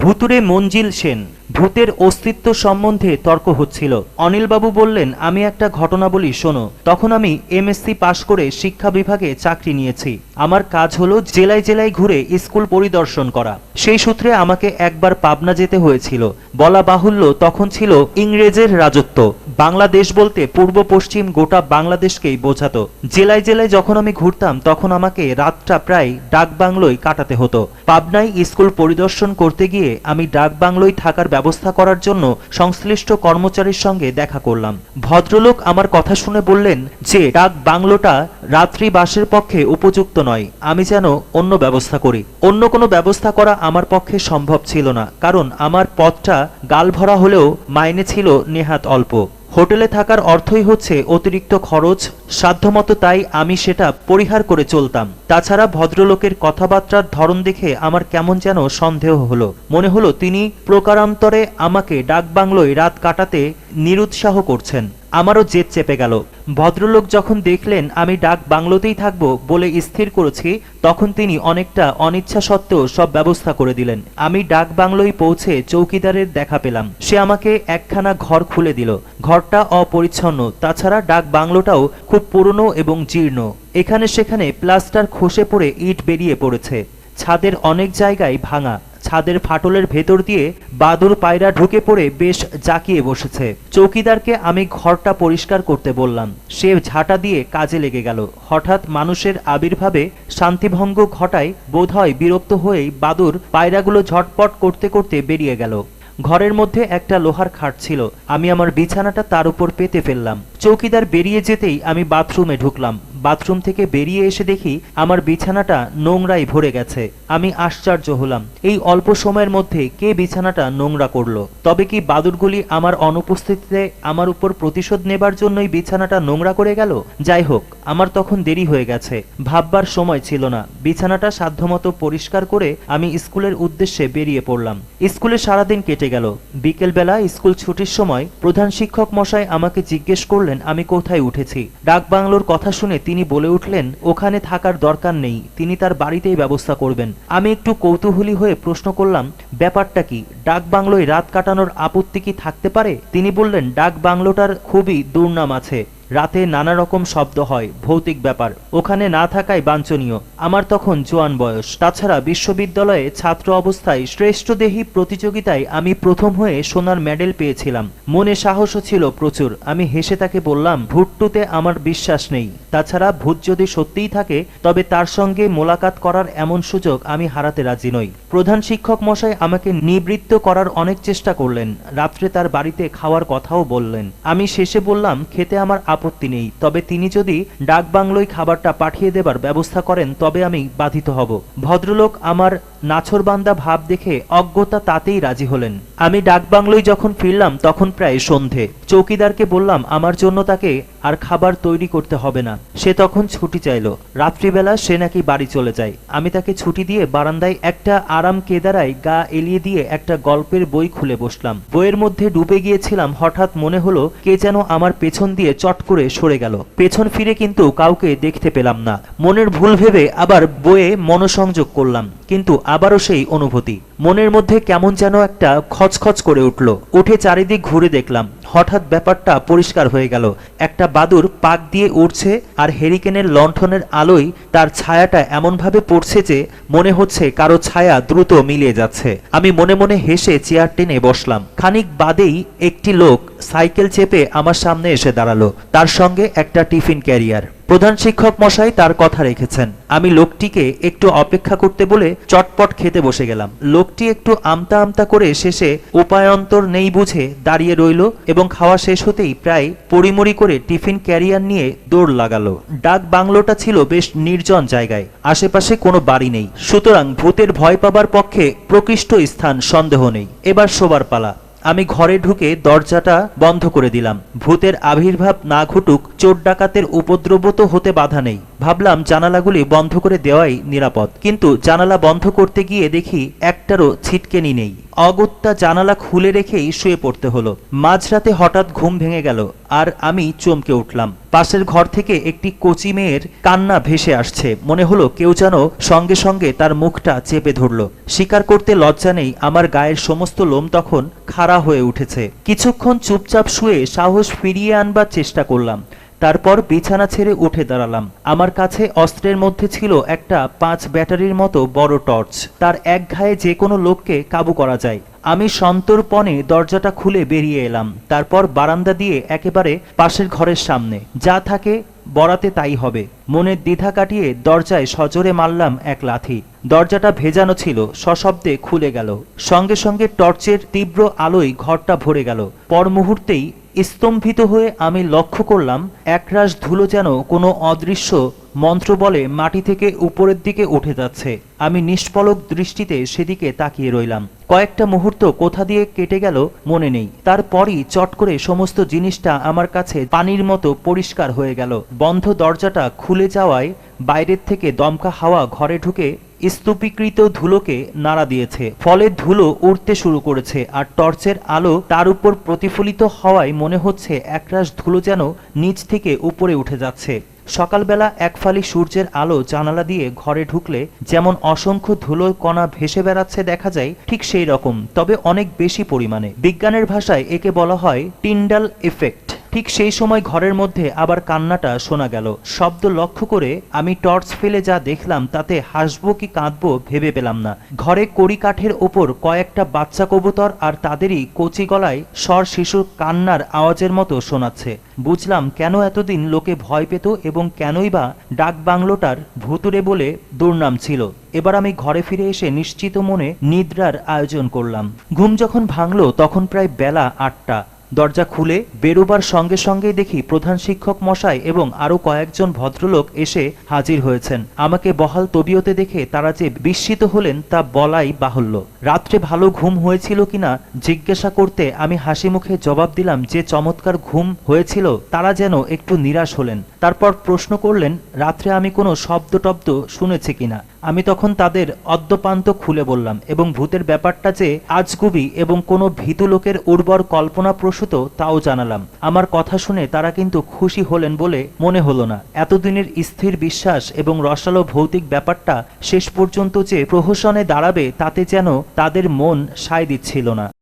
ভুতুরে মঞ্জিল সেন। ভূতের অস্তিত্ব সম্বন্ধে তর্ক হচ্ছিল। অনিলবাবু বললেন, আমি একটা ঘটনা বলি, শোনো। তখন আমি এমএসসি পাশ করে শিক্ষা বিভাগে চাকরি নিয়েছি। আমার কাজ হলো জেলায় জেলায় ঘুরে স্কুল পরিদর্শন করা। সেই সূত্রে আমাকে একবার পাবনা যেতে হয়েছিল। বলা বাহুল্য, তখন ছিল ইংরেজের রাজত্ব। বাংলাদেশ বলতে পূর্ব পশ্চিম গোটা বাংলাদেশকেই বোঝাতো। জেলায় জেলায় যখন আমি ঘুরতাম, তখন আমাকে রাতটা প্রায় ডাক বাংলোয় কাটাতে হতো। পাবনায় স্কুল পরিদর্শন করতে গিয়ে আমি ডাক বাংলোয় থাকার ব্যবস্থা করার জন্য সংশ্লিষ্ট কর্মচারীর সঙ্গে দেখা করলাম। ভদ্রলোক আমার কথা শুনে বললেন যে, ডাক বাংলোটা রাত্রি বাসের পক্ষে উপযুক্ত নয়, আমি যেন অন্য ব্যবস্থা করি। অন্য কোনো ব্যবস্থা করা আমার পক্ষে সম্ভব ছিল না, কারণ আমার পথটা গাল ভরা হলেও মাইনে ছিল নেহাত অল্প। হোটেলে থাকার অর্থই হচ্ছে অতিরিক্ত খরচ, সাধ্যমতো তাই আমি সেটা পরিহার করে চলতাম। তাছাড়া ভদ্রলোকের কথাবার্তার ধরন দেখে আমার কেমন যেন সন্দেহ হলো। মনে হলো তিনি প্রকারান্তরে আমাকে ডাকবাংলোয় রাত কাটাতে নিরুৎসাহ করছেন। আমারও জেদ চেপে গেল। ভদ্রলোক যখন দেখলেন আমি ডাক বাংলোতেই থাকব বলে স্থির করেছি, তখন তিনি অনেকটা অনিচ্ছা সত্ত্বেও সব ব্যবস্থা করে দিলেন। আমি ডাক বাংলোয় পৌঁছে চৌকিদারের দেখা পেলাম। সে আমাকে একখানা ঘর খুলে দিল। ঘরটা অপরিচ্ছন্ন। তাছাড়া ডাক বাংলোটাও খুব পুরনো এবং জীর্ণ। এখানে সেখানে প্লাস্টার খসে পড়ে ইট বেরিয়ে পড়েছে। ছাদের অনেক জায়গায় ভাঙা। ছাদের ফাটলের ভেতর দিয়ে বাদুর পায়রা ঢুকে পড়ে বেশ জাকিয়ে বসেছে। চৌকিদারকে আমি ঘরটা পরিষ্কার করতে বললাম। সে ঝাঁটা দিয়ে কাজে লেগে গেল। হঠাৎ মানুষের আবির্ভাবে শান্তিভঙ্গ ঘটায় বোধহয় বিরক্ত হয়েই বাদুর পায়রাগুলো ঝটপট করতে করতে বেরিয়ে গেল। ঘরের মধ্যে একটা লোহার খাট ছিল। আমি আমার বিছানাটা তার উপর পেতে ফেললাম। চৌকিদার বেরিয়ে যেতেই আমি বাথরুমে ঢুকলাম। বাথরুম থেকে বেরিয়ে এসে দেখি আমার বিছানাটা নোংরায় ভরে গেছে। আমি আশ্চর্য হলাম। এই অল্প সময়ের মধ্যে কে বিছানাটা নোংরা করল? তবে কি বাদুরগুলি আমার অনুপস্থিতিতে আমার উপর প্রতিশোধ নেবার জন্যই বিছানাটা নোংরা করে গেল? যাই হোক, আমার তখন দেরি হয়ে গেছে। ভাববার সময় ছিল না। বিছানাটা সাধ্যমতো পরিষ্কার করে আমি স্কুলের উদ্দেশ্যে বেরিয়ে পড়লাম। স্কুলে সারাদিন কেটে গেল। বিকেলবেলা স্কুল ছুটির সময় প্রধান শিক্ষক মশাই আমাকে জিজ্ঞেস করলেন, আমি কোথায় উঠেছি? ডাক বাংলোর কথা শুনে তিনি বলে উঠলেন, ওখানে থাকার দরকার নেই, তিনি তার বাড়িতেই ব্যবস্থা করবেন। আমি একটু কৌতূহলী হয়ে প্রশ্ন করলাম, ব্যাপারটা কি, ডাক বাংলোয় রাত কাটানোর আপত্তি কি থাকতে পারে? তিনি বললেন, ডাক বাংলোটার খুবই দুর্নাম আছে। রাতে নানা রকম শব্দ হয়, ভৌতিক ব্যাপার। ওখানে না থাকাই বাঞ্ছনীয়। আমার তখন জোয়ান বয়স। তাছাড়া বিশ্ববিদ্যালয়ে ছাত্র অবস্থায় শ্রেষ্ঠদেহী প্রতিযোগিতায় আমি প্রথম হয়ে সোনার মেডেল পেয়েছিলাম। মনে সাহসও ছিল প্রচুর। আমি হেসে তাকে বললাম, ভুট্টুতে আমার বিশ্বাস নেই। তাছাড়া ভূত যদি সত্যিই থাকে, তবে তার সঙ্গে মোলাকাত করার এমন সুযোগ আমি হারাতে রাজি নই। প্রধান শিক্ষক মশাই আমাকে নিবৃত্ত করার অনেক চেষ্টা করলেন। রাত্রে তার বাড়িতে খাওয়ার কথাও বললেন। আমি শেষে বললাম, খেতে আমার আপত্তি নেই। তবে তিনি যদি ডাকবাংলোয় খাবারটা পাঠিয়ে দেবার ব্যবস্থা করেন, তবে আমি বাধিত হব। ভদ্রলোক আমার নাছরবান্দা ভাব দেখে অজ্ঞতা তাতেই রাজি হলেন। আমি ডাক বাংলোয় যখন ফিরলাম, তখন প্রায় সন্ধে। চৌকিদারকে বললাম, আমার জন্য তাকে আর খাবার তৈরি করতে হবে না। সে তখন ছুটি চাইল। রাত্রিবেলা সে নাকি বাড়ি চলে যায়। আমি তাকে ছুটি দিয়ে বারান্দায় একটা আরাম কেদারায় গা এলিয়ে দিয়ে একটা গল্পের বই খুলে বসলাম। বইয়ের মধ্যে ডুবে গিয়েছিলাম, হঠাৎ মনে হলো কে যেন আমার পেছন দিয়ে চট করে সরে গেল। পেছন ফিরে কিন্তু কাউকে দেখতে পেলাম না। মনের ভুল ভেবে আবার বইয়ে মনোসংযোগ করলাম। কিন্তু আবারও সেই অনুভূতি। মনের মধ্যে কেমন যেন একটা খচখচ করে উঠল। উঠে চারিদিক ঘুরে দেখলাম। হঠাৎ ব্যাপারটা পরিষ্কার হয়ে গেল। একটা বাদুর পাক দিয়ে উঠছে আর হেরিকেনের লণ্ঠনের আলোয় তার ছায়াটা এমনভাবে পড়ছে যে মনে হচ্ছে কারও ছায়া দ্রুত মিলিয়ে যাচ্ছে। আমি মনে মনে হেসে চেয়ার টেনে বসলাম। খানিক বাদেই একটি লোক সাইকেল চেপে আমার সামনে এসে দাঁড়াল। তার সঙ্গে একটা টিফিন ক্যারিয়ার। প্রধান শিক্ষক মশাই তার কথা রেখেছেন। আমি লোকটিকে একটু অপেক্ষা করতে বলে চটপট খেতে বসে গেলাম। লোকটি একটু আমতা আমতা করে শেষে উপায়ন্তর নেই বুঝে দাঁড়িয়ে রইল এবং খাওয়া শেষ হতেই প্রায় পরিমরি করে টিফিন ক্যারিয়ার নিয়ে দৌড় লাগালো। ডাক বাংলোটা ছিল বেশ নির্জন জায়গায়। আশেপাশে কোনো বাড়ি নেই। সুতরাং ভূতের ভয় পাবার পক্ষে প্রকৃষ্ট স্থান সন্দেহ নেই। এবার শোবার পালা। আমি ঘরে ঢুকে দরজাটা বন্ধ করে দিলাম। ভূতের আবির্ভাব না ঘটুক, চোর ডাকাতের উপদ্রব তো হতে বাধা নেই। ভাবলাম জানালাগুলি বন্ধ করে দেওয়াই নিরাপদ। কিন্তু জানালা বন্ধ করতে গিয়ে দেখি একটারও ছিটকেনি নেই। অগত্যা জানালা খুলে রেখেই শুয়ে পড়তে হলো। মাঝরাতে হঠাৎ ঘুম ভেঙে গেল, আর আমি চমকে উঠলাম। পাশের ঘর থেকে একটি কচি মেয়ের কান্না ভেসে আসছে। মনে হলো কেউ যেন সঙ্গে সঙ্গে তার মুখটা চেপে ধরল। স্বীকার করতে লজ্জা নেই, আমার গায়ের সমস্ত লোম তখন খাড়া হয়ে উঠেছে। কিছুক্ষণ চুপচাপ শুয়ে সাহস ফিরিয়ে আনবার চেষ্টা করলাম। তারপর বিছানা ছেড়ে উঠে দাঁড়ালাম। আমার কাছে অস্ত্রের মধ্যে ছিল একটা পাঁচ ব্যাটারির মতো বড় টর্চ। তার এক ঘায়ে যে কোনো লোককে কাবু করা যায়। আমি সন্তর্পণে দরজাটা খুলে বেরিয়ে এলাম। তারপর বারান্দা দিয়ে একেবারে পাশের ঘরের সামনে। যা থাকে, বরাতে তাই হবে। মনের দ্বিধা কাটিয়ে দরজায় সজোরে মারলাম এক লাথি। দরজাটা ভেজানো ছিল, সশব্দে খুলে গেল। সঙ্গে সঙ্গে টর্চের তীব্র আলোয় ঘরটা ভরে গেল। পর মুহূর্তেই স্তম্ভিত হয়ে আমি লক্ষ্য করলাম, একরাশ ধুলো যেন কোনো অদৃশ্য মন্ত্র বলে মাটি থেকে উপরের দিকে উঠে যাচ্ছে। আমি নিষ্পলক দৃষ্টিতে সেদিকে তাকিয়ে রইলাম। কয়েকটা মুহূর্ত কোথা দিয়ে কেটে গেল মনে নেই। তারপরই চট করে সমস্ত জিনিসটা আমার কাছে পানির মতো পরিষ্কার হয়ে গেল। বন্ধ দরজাটা খুলে যাওয়ায় বাইরের থেকে দমকা হাওয়া ঘরে ঢুকে স্তূপীকৃত ধুলোকে নাড়া দিয়েছে। ফলে ধুলো উড়তে শুরু করেছে আর টর্চের আলো তার উপর প্রতিফলিত হওয়ায় মনে হচ্ছে একরাশ ধুলো যেন নিচ থেকে উপরে উঠে যাচ্ছে। সকালবেলা এক ফালি সূর্যের আলো জানালা দিয়ে ঘরে ঢুকলে যেমন অসংখ্য ধুলো কণা ভেসে বেড়াচ্ছে দেখা যায়, ঠিক সেই রকম, তবে অনেক বেশি পরিমাণে। বিজ্ঞানের ভাষায় একে বলা হয় টিন্ডাল এফেক্ট। ঠিক সেই সময় ঘরের মধ্যে আবার কান্নাটা শোনা গেল। শব্দ লক্ষ্য করে আমি টর্চ ফেলে যা দেখলাম তাতে হাসবো কি কাঁদবো ভেবে পেলাম না। ঘরে কড়ি কাঠের ওপর কয়েকটা বাচ্চা কবুতর আর তাদেরই কচি গলায় স্বর শিশুর কান্নার আওয়াজের মতো শোনাচ্ছে। বুঝলাম কেন এতদিন লোকে ভয় পেত এবং কেনই বা ডাক বাংলোটার ভুতুরে বলে দুর্নাম ছিল। এবার আমি ঘরে ফিরে এসে নিশ্চিত মনে নিদ্রার আয়োজন করলাম। ঘুম যখন ভাঙলো তখন প্রায় বেলা আটটা। দরজা খুলে বেরোবার সঙ্গে সঙ্গেই দেখি প্রধান শিক্ষক মশাই এবং আরও কয়েকজন ভদ্রলোক এসে হাজির হয়েছেন। আমাকে বহাল তবিয়তে দেখে তারা যে বিস্মিত হলেন তা বলাই বাহুল্য। রাত্রে ভালো ঘুম হয়েছিল কিনা জিজ্ঞাসা করতে আমি হাসি মুখে জবাব দিলাম যে চমৎকার ঘুম হয়েছিল তারা যেন একটু নিরাশ হলেন। তারপর প্রশ্ন করলেন, রাত্রে আমি কোনো শব্দ টব্দ শুনেছি কিনা? আমি তখন তাদের অদ্যপান্ত খুলে বললাম এবং ভূতের ব্যাপারটা যে আজগুবি এবং কোনো ভীতু লোকের উর্বর কল্পনা প্রসূত তাও জানালাম। আমার কথা শুনে তারা কিন্তু খুশি হলেন বলে মনে হলো না। এতদিনের স্থির বিশ্বাস এবং রসালো ভৌতিক ব্যাপারটা শেষ পর্যন্ত যে প্রহসনে দাঁড়াবে তাতে যেন তাদের মন সায় দিচ্ছিল না।